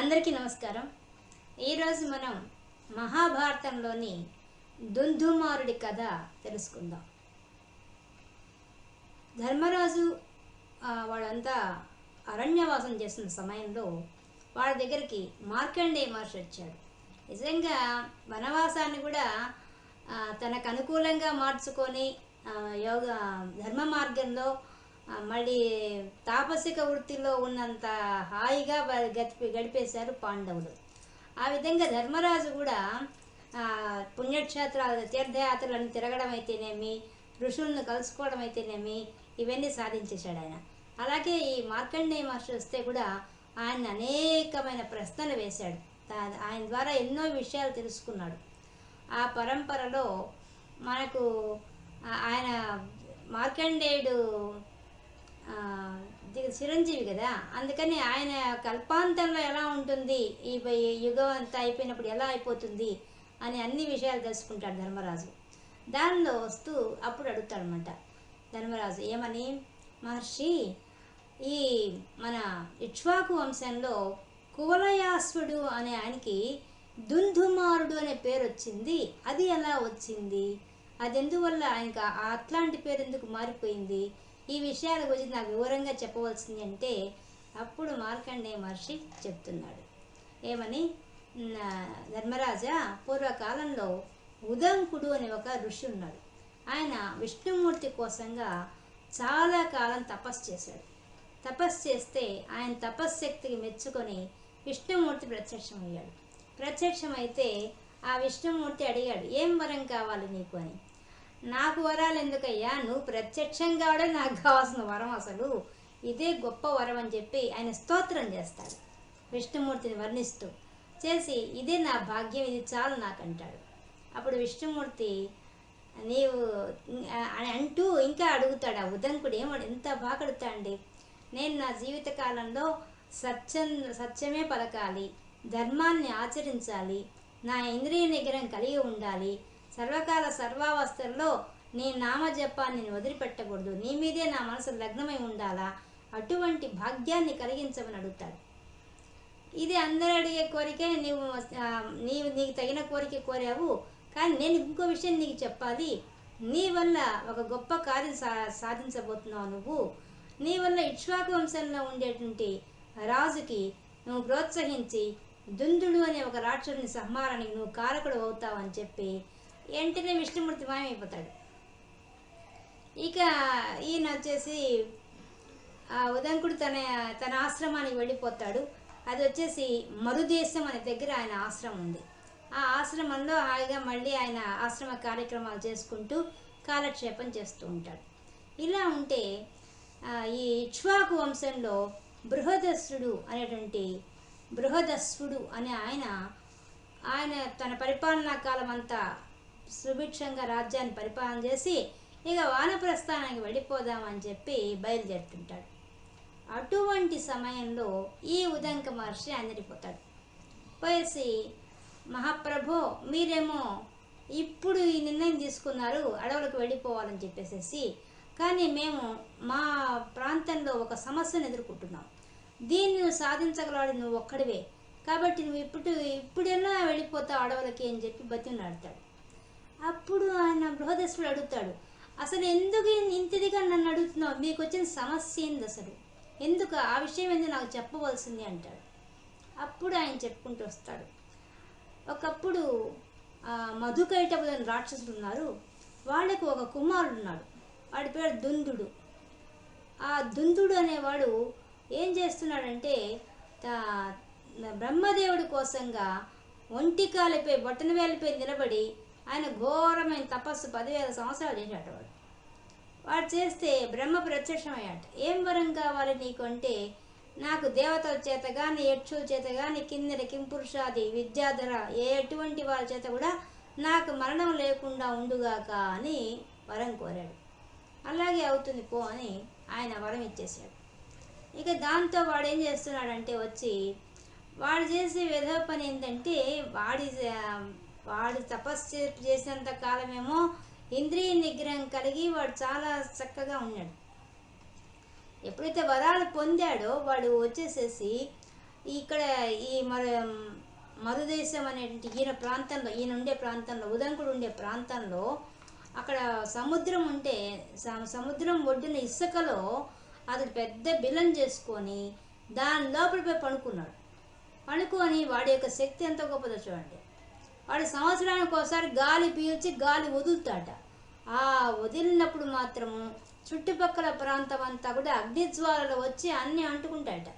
అందరికీ నమస్కారం. ఈరోజు మనం మహాభారతంలోని దుందుమారుడి కథ తెలుసుకుందాం. ధర్మరాజు వాళ్ళంతా అరణ్యవాసం చేస్తున్న సమయంలో వాళ్ళ దగ్గరికి మార్కండేయ మహర్షి వచ్చాడు. నిజంగా వనవాసాన్ని కూడా తనకు అనుకూలంగా మార్చుకొని యోగ ధర్మ మార్గంలో మళ్ళీ తాపసిక వృత్తిలో ఉన్నంత హాయిగా గడిపి గడిపేశారు పాండవులు. ఆ విధంగా ధర్మరాజు కూడా పుణ్యక్షేత్రాలు తీర్థయాత్రలను తిరగడం అయితేనేమి ఋషులను కలుసుకోవడం అయితేనేమి ఇవన్నీ సాధించేశాడు ఆయన. అలాగే ఈ మార్కండేయ మహర్షి వస్తే కూడా ఆయన అనేకమైన ప్రశ్నలు వేశాడు. ఆయన ద్వారా ఎన్నో విషయాలు తెలుసుకున్నాడు. ఆ పరంపరలో మనకు ఆయన మార్కండేయుడు చిరంజీవి కదా? అందుకని ఆయన కల్పాంతంలో ఎలా ఉంటుంది? ఈ యుగం అంతా అయిపోయినప్పుడు ఎలా అయిపోతుంది? అని అన్ని విషయాలు తెలుసుకుంటాడు ధర్మరాజు. దానిలో వస్తూ అప్పుడు అడుగుతాడనమాట ధర్మరాజు ఏమని? మహర్షి ఈ మన ఇక్ష్వాకు వంశంలో కువలయాశ్వుడు అనే ఆయనకి దుందుమారుడు అనే పేరు వచ్చింది. అది ఎలా వచ్చింది? అది ఎందువల్ల ఆయనకి అట్లాంటి పేరు ఎందుకు మారిపోయింది? ఈ విషయాల గురించి నాకు వివరంగా చెప్పవలసింది అంటే అప్పుడు మార్కండేయ మహర్షి చెప్తున్నాడు. ఏమని? ధర్మరాజా పూర్వకాలంలో ఉదంకుడు అనే ఒక ఋషి ఉన్నాడు. ఆయన విష్ణుమూర్తి కోసంగా చాలా కాలం తపస్సు చేశాడు. తపస్సు చేస్తే ఆయన తపశ్శక్తికి మెచ్చుకొని విష్ణుమూర్తి ప్రత్యక్షమయ్యాడు. ప్రత్యక్షమైతే ఆ విష్ణుమూర్తి అడిగాడు ఏం వరం కావాలి నీకు? అని. నాకు వరాలు ఎందుకయ్యా? నువ్వు ప్రత్యక్షంగా కూడా నాకు కావాల్సిన వరం అసలు. ఇదే గొప్ప వరం అని చెప్పి ఆయన స్తోత్రం చేస్తాడు. విష్ణుమూర్తిని వర్ణిస్తూ చేసి ఇదే నా భాగ్యం ఇది చాలు నాకు అంటాడు అప్పుడు విష్ణుమూర్తి నీవు అని అంటూ ఇంకా అడుగుతాడు ఆ ఉదంకుడు ఏమో ఎంత బాగా అడుగుతాండి నేను నా జీవిత కాలంలో సత్యం సత్యమే పలకాలి. ధర్మాన్ని ఆచరించాలి. నా ఇంద్రియ నిగ్రహం కలిగి ఉండాలి. సర్వకాల సర్వావస్థల్లో నీ నామజపాన్ని నేను వదిలిపెట్టకూడదు. నీ మీదే నా మనసు లగ్నమై ఉండాలా? అటువంటి భాగ్యాన్ని కలిగించమని అడుగుతాడు. ఇది అందరూ అడిగే కోరికే నీవు నీవు నీకు తగిన కోరిక కోరావు. కానీ నేను ఇంకో విషయం నీకు చెప్పాలి. నీ వల్ల ఒక గొప్ప కార్యం సా సాధించబోతున్నావు నువ్వు. నీ వల్ల ఇక్ష్వాకు వంశంలో ఉండేటువంటి రాజుకి నువ్వు ప్రోత్సహించి దుందుడు అనే ఒక రాక్షసుని సంహారానికి నువ్వు కారకుడు అవుతావు అని చెప్పి వెంటనే విష్ణుమూర్తి మాయమైపోతాడు ఇక ఈయన వచ్చేసి ఉదంకుడు తన తన ఆశ్రమానికి వెళ్ళిపోతాడు. అది వచ్చేసి మరుదేశం అనే దగ్గర ఆయన ఆశ్రమం ఉంది. ఆ ఆశ్రమంలో హాయిగా మళ్ళీ ఆయన ఆశ్రమ కార్యక్రమాలు చేసుకుంటూ కాలక్షేపం చేస్తూ ఉంటాడు. ఇలా ఉంటే ఈ ఇక్ష్వాకు వంశంలో బృహదస్సుడు అనేటువంటి బృహదస్సుడు అనే ఆయన ఆయన తన పరిపాలనా కాలం అంతా సుభిక్షంగా రాజ్యాన్ని పరిపాలన చేసి ఇక వానప్రస్థానానికి వెళ్ళిపోదామని చెప్పి బయలుదేరుతుంటాడు. అటువంటి సమయంలో ఈ ఉదంక మహర్షి అందరిపోతాడు. పోయేసి మహాప్రభో మీరేమో ఇప్పుడు ఈ నిర్ణయం తీసుకున్నారు అడవులకు వెళ్ళిపోవాలని చెప్పేసేసి కానీ మేము మా ప్రాంతంలో ఒక సమస్యను ఎదుర్కొంటున్నాం. దీన్ని నువ్వు సాధించగలవాడు నువ్వు ఒక్కడివే. కాబట్టి నువ్వు ఇప్పుడు ఇప్పుడెల్లా వెళ్ళిపోతావు అడవులకి అని చెప్పి బతిని బతిమలాడతాడు. అప్పుడు ఆయన బృహదస్సుడు అడుగుతాడు అసలు ఎందుకు ఇంతదిగా నన్ను అడుగుతున్నావు? మీకు వచ్చిన సమస్య ఏంది అసలు? ఎందుకు? ఆ విషయం ఏంది నాకు చెప్పవలసింది? అంటాడు. అప్పుడు ఆయన చెప్పుకుంటూ వస్తాడు. ఒకప్పుడు ఆ, మధుకైటపులు అని రాక్షసులు ఉన్నారు. వాళ్ళకు ఒక కుమారుడు ఉన్నాడు. వాడి పేరు దుందుడు. ఆ దుందుడు అనేవాడు ఏం చేస్తున్నాడంటే బ్రహ్మదేవుడి కోసంగా ఒంటికాలపై బొట్టన వేలిపై నిలబడి ఆయన ఘోరమైన తపస్సు పదివేల సంవత్సరాలు చేశాడు వాడు. వాడు చేస్తే బ్రహ్మ ప్రత్యక్షమయ్యాట ఏం వరం కావాలి నీకు అంటే నాకు దేవతల చేత కానీ యక్షుల చేత కానీ కిన్నెర కింపురుషాది విద్యాధర ఏ ఎటువంటి వాళ్ళ చేత కూడా నాకు మరణం లేకుండా ఉండుగాక అని వరం కోరాడు. అలాగే అవుతుంది పో అని ఆయన వరం ఇచ్చేసాడు ఇక దాంతో వాడు ఏం చేస్తున్నాడంటే వచ్చి వాడు చేసే విధవ పని ఏంటంటే వాడి వాడు తపస్సు చేసినంత కాలమేమో ఇంద్రియ నిగ్రహం కలిగి వాడు చాలా చక్కగా ఉన్నాడు. ఎప్పుడైతే వరాలు పొందాడో వాడు వచ్చేసేసి ఇక్కడ ఈ మరు మరుదేశం అనేటువంటి ఈయన ప్రాంతంలో ఈయన ఉండే ప్రాంతంలో ఉదంకుడు ఉండే ప్రాంతంలో అక్కడ సముద్రం ఉంటే సముద్రం ఒడ్డున ఇసుకలో అతడు పెద్ద బిలం చేసుకొని దాని లోపలిపై పడుకున్నాడు. పడుకొని వాడి యొక్క శక్తి ఎంత గొప్పదో చూడండి. వాడు సంవత్సరానికి ఒకసారి గాలి పీల్చి గాలి వదులుతాట ఆ వదిలినప్పుడు మాత్రము చుట్టుపక్కల ప్రాంతం అంతా కూడా అగ్నిజ్వాలలు వచ్చి అన్నీ అంటుకుంటాట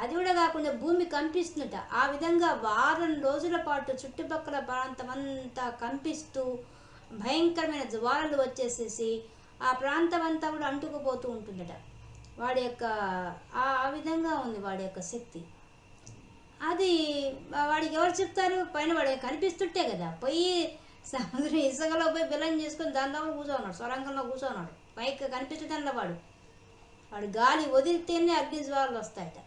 అది కూడా కాకుండా భూమి కంపిస్తుందట. ఆ విధంగా వారం రోజుల పాటు చుట్టుపక్కల ప్రాంతం అంతా కంపిస్తూ భయంకరమైన జ్వాలలు వచ్చేసేసి ఆ ప్రాంతం అంతా కూడా అంటుకుపోతూ ఉంటుందట. వాడి యొక్క ఆ విధంగా ఉంది వాడి యొక్క శక్తి. అది వాడికి ఎవరు చెప్తారు? పైన వాడు కనిపిస్తుంటే కదా పోయి సముద్రం ఇసుకలో పోయి బిలం చేసుకుని దాని లోపల కూర్చోన్నాడు సొరంగంలో కూర్చోన్నాడు. పైకి కనిపించడంలో వాడు. వాడు గాలి వదిలితేనే అగ్ని జ్వాలలు వస్తాయట.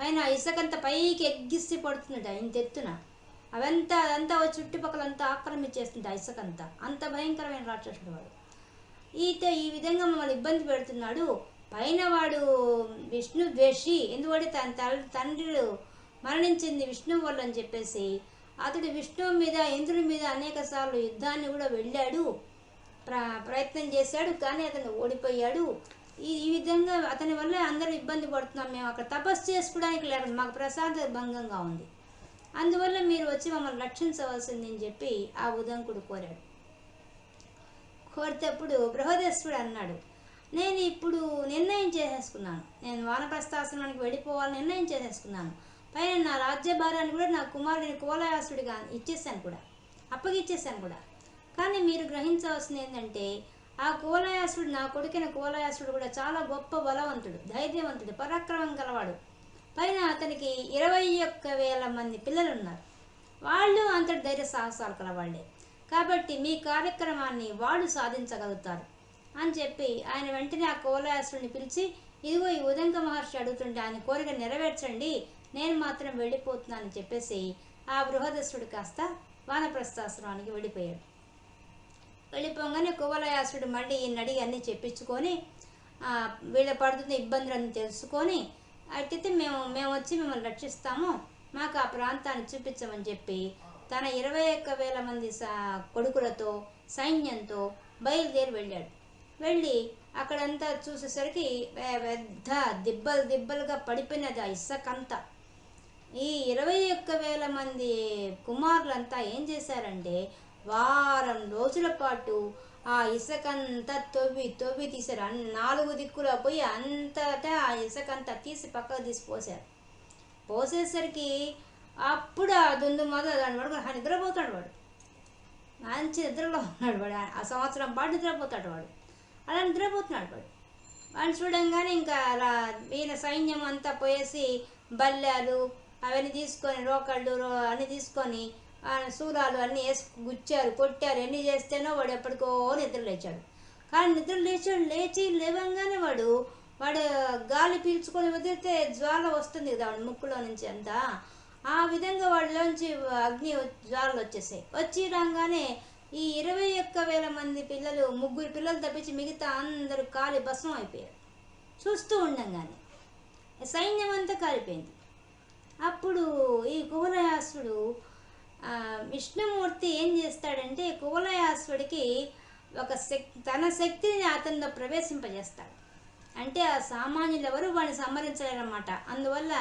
పైన ఆ ఇసుకంతా పైకి ఎగ్గిసి పడుతుందట ఇంత ఎత్తున. అవంతా అదంతా చుట్టుపక్కల చుట్టుపక్కలంతా ఆక్రమించేస్తుంది ఆ ఇసుకంతా. అంత భయంకరమైన రాక్షసుడు వాడు. ఈత ఈ విధంగా మమ్మల్ని ఇబ్బంది పెడుతున్నాడు. పైన వాడు విష్ణు ద్వేషి ఎందుకంటే తన తల్లి తండ్రి మరణించింది విష్ణువు వల్ల అని చెప్పేసి అతడు విష్ణువు మీద ఇంద్రుడి మీద అనేక సార్లు యుద్ధాన్ని కూడా వెళ్ళాడు. ప్ర ప్రయత్నం చేశాడు కానీ అతను ఓడిపోయాడు. ఈ ఈ విధంగా అతని వల్ల అందరూ ఇబ్బంది పడుతున్నాం మేము. అక్కడ తపస్సు చేసుకోవడానికి లేదు మాకు ప్రశాంత భంగంగా ఉంది. అందువల్ల మీరు వచ్చి మమ్మల్ని రక్షించవలసిందని అని చెప్పి ఆ ఉదంకుడు కోరాడు. కోరితేప్పుడు బృహదేశ్వరుడు అన్నాడు నేను ఇప్పుడు నిర్ణయం చేసేసుకున్నాను. నేను వానప్రస్థాశ్రమానికి వెళ్ళిపోవాలని నిర్ణయం చేసేసుకున్నాను. పైన నా రాజ్యభారాన్ని కూడా నా కుమారుడిని కువలయాసుడిగా ఇచ్చేసాను కూడా. అప్పగిచ్చేసాను కూడా. కానీ మీరు గ్రహించవలసింది ఏంటంటే ఆ కువలయాసుడు నా కొడుకైన కువలయాసుడు కూడా చాలా గొప్ప బలవంతుడు ధైర్యవంతుడు పరాక్రమం గలవాడు. పైన అతనికి ఇరవై ఒక్క వేల మంది పిల్లలు ఉన్నారు వాళ్ళు అంతటి ధైర్య సాహసాలు కలవాళ్ళే కాబట్టి మీ కార్యక్రమాన్ని వాళ్ళు సాధించగలుగుతారు అని చెప్పి ఆయన వెంటనే ఆ కోలయాసుడిని పిలిచి ఇదిగో ఈ ఉదంక మహర్షి అడుగుతుంటే ఆయన కోరిక నెరవేర్చండి నేను మాత్రం వెళ్ళిపోతున్నానని చెప్పేసి ఆ బృహదస్సుడు కాస్త వానప్రస్థాశ్రమానికి వెళ్ళిపోయాడు. వెళ్ళిపోగానే కువలయాసుడు మళ్ళీ ఈయన అడిగి అన్నీ చెప్పించుకొని వీళ్ళ పడుతున్న ఇబ్బందులన్నీ తెలుసుకొని అట్లయితే మేము మేము వచ్చి మిమ్మల్ని రక్షిస్తాము మాకు ఆ ప్రాంతాన్ని చూపించమని చెప్పి తన ఇరవై ఒక్క వేల మంది సా కొడుకులతో సైన్యంతో బయలుదేరి వెళ్ళాడు. వెళ్ళి అక్కడంతా చూసేసరికి పెద్ద దిబ్బలు దిబ్బలుగా పడిపోయినది ఆ ఇసుకంతా. ఈ ఇరవై ఒక్క వేల మంది కుమారులంతా ఏం చేశారంటే వారం రోజుల పాటు ఆ ఇసుకంతా తవ్వి తవ్వి తీశారు. నాలుగు దిక్కులో పోయి అంతటా ఆ ఇసుకంతా తీసి పక్కకు తీసి పోసారు పోసేసరికి అప్పుడు ఆ దుందు మొదలు దాని వాడు నిద్రపోతాడు వాడు. మంచి నిద్రలో ఉన్నాడు వాడు. ఆ సంవత్సరం పాటు నిద్రపోతాడు వాడు. అలా నిద్రపోతున్నాడు వాడు. వాడిని చూడంగానే ఇంకా అలా ఈయన సైన్యం అంతా పోయేసి బల్లాలు అవన్నీ తీసుకొని రోకళ్ళు రో అన్నీ తీసుకొని సూరాలు అన్నీ వేసి గుచ్చారు కొట్టారు. ఎన్ని చేస్తేనో వాడు ఎప్పటికో నిద్ర లేచాడు. కానీ నిద్ర లేచాడు లేచి లేవంగానే వాడు వాడు గాలి పీల్చుకొని వదిలితే జ్వాల వస్తుంది కదా వాడి ముక్కులో నుంచి అంతా. ఆ విధంగా వాడిలోంచి అగ్ని జ్వాలలు వచ్చేసాయి. వచ్చి రాగానే ఈ ఇరవై ఒక్క వేల మంది పిల్లలు ముగ్గురు పిల్లలు తప్పించి మిగతా అందరూ కాలి భస్మం అయిపోయారు. చూస్తూ ఉండంగానే సైన్యం అంతా కాలిపోయింది. అప్పుడు ఈ కువలయాసుడు విష్ణుమూర్తి ఏం చేస్తాడంటే కువలయాసుడికి ఒక శక్తి తన శక్తిని అతనిలో ప్రవేశింపజేస్తాడు. అంటే ఆ సామాన్యులు ఎవరు వాడిని సంహరించలేరన్నమాట. అందువల్ల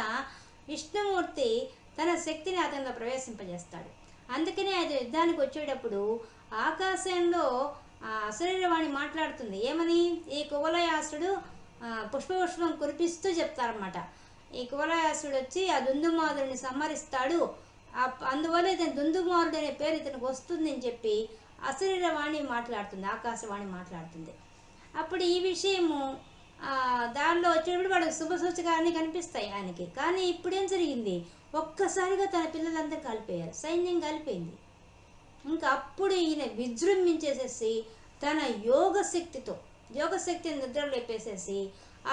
విష్ణుమూర్తి తన శక్తిని అతనిలో ప్రవేశింపజేస్తాడు. అందుకనే అది యుద్ధానికి వచ్చేటప్పుడు ఆకాశంలో అశరీరవాణి మాట్లాడుతుంది. ఏమని? ఈ కువలయాసుడు పుష్పపుష్పం కురిపిస్తూ చెప్తారన్నమాట. ఈ కువలయాసుడు వచ్చి ఆ దుందుమారుడిని సంహరిస్తాడు. అందువల్ల ఇతను దుందుమారుడు అనే పేరు ఇతనికి వస్తుంది అని చెప్పి అశరీరవాణి మాట్లాడుతుంది ఆకాశవాణి మాట్లాడుతుంది. అప్పుడు ఈ విషయము దానిలో వచ్చేటప్పుడు వాడు శుభ సూచకాలన్నీ కనిపిస్తాయి ఆయనకి. కానీ ఇప్పుడేం జరిగింది? ఒక్కసారిగా తన పిల్లలంతా కలిపోయారు సైన్యం కలిపోయింది. ఇంకా అప్పుడు ఈయన విజృంభించేసేసి తన యోగ శక్తితో యోగ శక్తిని నిద్ర లేపేసేసి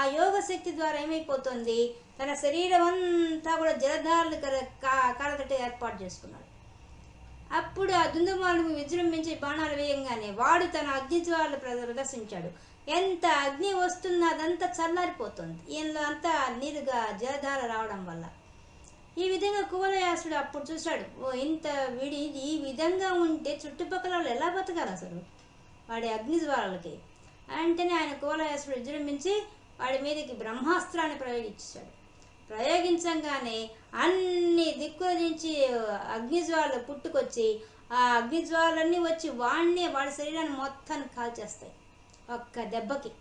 ఆ యోగ శక్తి ద్వారా ఏమైపోతుంది? తన శరీరం అంతా కూడా జలధారలు కర కాలతట్టు ఏర్పాటు చేసుకున్నాడు. అప్పుడు ఆ దుందుమాలను విజృంభించి బాణాలు వేయంగానే వాడు తన అగ్నిజ్వాలను ప్రదర్శించాడు. ఎంత అగ్ని వస్తుందో అదంతా చల్లారిపోతుంది. ఈయనలో అంతా నీరుగా జలధార రావడం వల్ల. ఈ విధంగా కువలయాసుడు అప్పుడు చూశాడు. ఓ ఇంత విడి ఈ విధంగా ఉంటే చుట్టుపక్కల వాళ్ళు ఎలా బతకాలి అసలు? వాడి అగ్నిజ్వాలకి వెంటనే ఆయన కువలయాసుడు విజృంభించి వాడి మీదకి బ్రహ్మాస్త్రాన్ని ప్రయోగించాడు. ప్రయోగించంగానే అన్ని దిక్కుల నుంచి అగ్నిజ్వాలలు పుట్టుకొచ్చి ఆ అగ్నిజ్వాలన్నీ వచ్చి వాడిని వాడి శరీరాన్ని మొత్తాన్ని కాల్చేస్తాయి ఒక్క దెబ్బకి.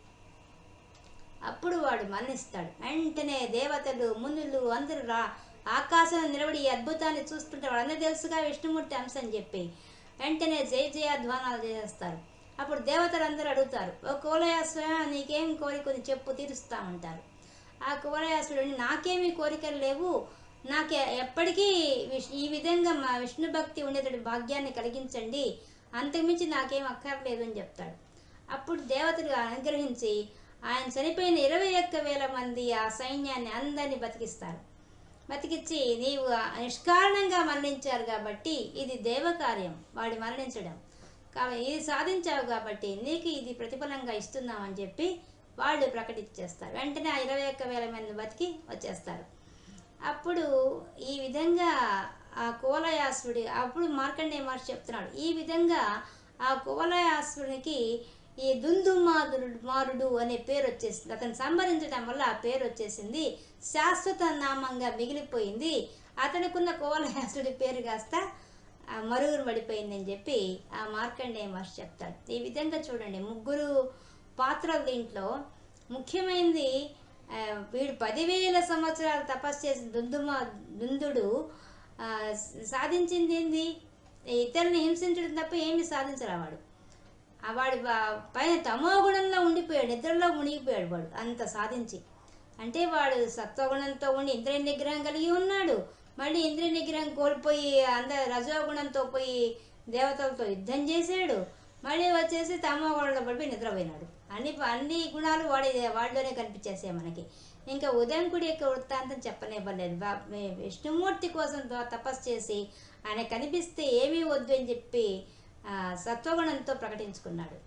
అప్పుడు వాడు మరణిస్తాడు. వెంటనే దేవతలు మునులు అందరూ రా ఆకాశం నిలబడి ఈ అద్భుతాన్ని చూస్తుంటే వాళ్ళందరూ తెలుసుగా విష్ణుమూర్తి అంశం అని చెప్పి. వెంటనే జయ జయధ్వానాలు చేసేస్తారు. అప్పుడు దేవతలు అందరూ అడుగుతారు ఓ కువలయాసుర నీకేం కోరిక చెప్పు తీరుస్తామంటారు. ఆ కువలయాసుడు నాకేమీ కోరికలు లేవు. నాకు ఎప్పటికీ విష్- ఈ విధంగా మా విష్ణు భక్తి ఉండేటువంటి భాగ్యాన్ని కలిగించండి. అంతకుమించి నాకేం అక్కర్లేదు అని చెప్తాడు. అప్పుడు దేవతలు అనుగ్రహించి ఆయన చనిపోయిన ఇరవై ఒక్క వేల మంది ఆ సైన్యాన్ని అందరినీ బతికిస్తారు. బతికిచ్చి నీవు నిష్కారణంగా మరణించారు కాబట్టి ఇది దేవకార్యం. వాడి మరణించడం. కాబట్టి ఇది సాధించావు కాబట్టి నీకు ఇది ప్రతిఫలంగా ఇస్తున్నామని చెప్పి వాళ్ళు ప్రకటించేస్తారు. వెంటనే ఆ ఇరవై ఒక్క వేల మంది బతికి వచ్చేస్తారు. అప్పుడు ఈ విధంగా ఆ కువలయాసుడి అప్పుడు మార్కండే మహర్షి చెప్తున్నాడు ఈ విధంగా ఆ కువలయాసుడికి ఈ దుందుమారుడు మారుడు అనే పేరు వచ్చేసింది. అతను సంబరించడం వల్ల ఆ పేరు వచ్చేసింది శాశ్వత నామంగా మిగిలిపోయింది. అతనికున్న కోలయాసుడి పేరు కాస్త మరుగురు పడిపోయిందని చెప్పి ఆ మార్కండేయ మహర్షి చెప్తాడు. ఈ విధంగా చూడండి ముగ్గురు పాత్రలు దీంట్లో. ముఖ్యమైనది వీడు పదివేల సంవత్సరాలు తపస్సు చేసిన దుందుమ దుందుడు సాధించింది ఏంది? ఇతరుని హింసించడం తప్ప ఏమీ సాధించరావాడు ఆ పైన తమో గుణంలో ఉండిపోయాడు నిద్రలో మునిగిపోయాడు వాడు అంత సాధించి. అంటే వాడు సత్వగుణంతో ఉండి ఇంద్రియ నిగ్రహం కలిగి ఉన్నాడు. మళ్ళీ ఇంద్రియ నిగ్రహం కోల్పోయి అంద రజోగుణంతో పోయి దేవతలతో యుద్ధం చేశాడు. మళ్ళీ వచ్చేసి తమోగుణంలో పడిపోయి నిద్రపోయినాడు. అన్ని అన్ని గుణాలు వాడి వాడిలోనే కనిపించేసాయి మనకి. ఇంకా ఉదయంకుడి యొక్క వృత్తాంతం చెప్పనివ్వలేదు. విష్ణుమూర్తి కోసం తపస్సు చేసి ఆయన కనిపిస్తే ఏమీ వద్దు అని చెప్పి సత్వగుణంతో ప్రకటించుకున్నాడు.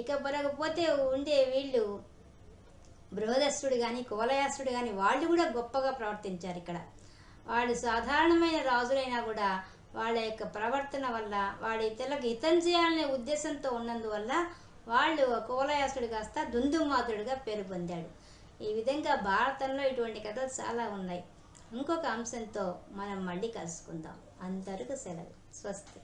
ఇక మరకపోతే ఉండే వీళ్ళు బృహదస్సుడు కానీ కువలయాసుడు కానీ వాళ్ళు కూడా గొప్పగా ప్రవర్తించారు ఇక్కడ. వాళ్ళు సాధారణమైన రాజులైనా కూడా వాళ్ళ యొక్క ప్రవర్తన వల్ల వాళ్ళ ఇతరులకు హితం చేయాలనే ఉద్దేశంతో ఉన్నందువల్ల వాళ్ళు కువలయాసుడు కాస్త దుందుమాతుడుగా పేరు పొందాడు. ఈ విధంగా భారతంలో ఇటువంటి కథలు చాలా ఉన్నాయి. ఇంకొక అంశంతో మనం మళ్ళీ కలుసుకుందాం. అందరికీ సెలవు. స్వస్తి.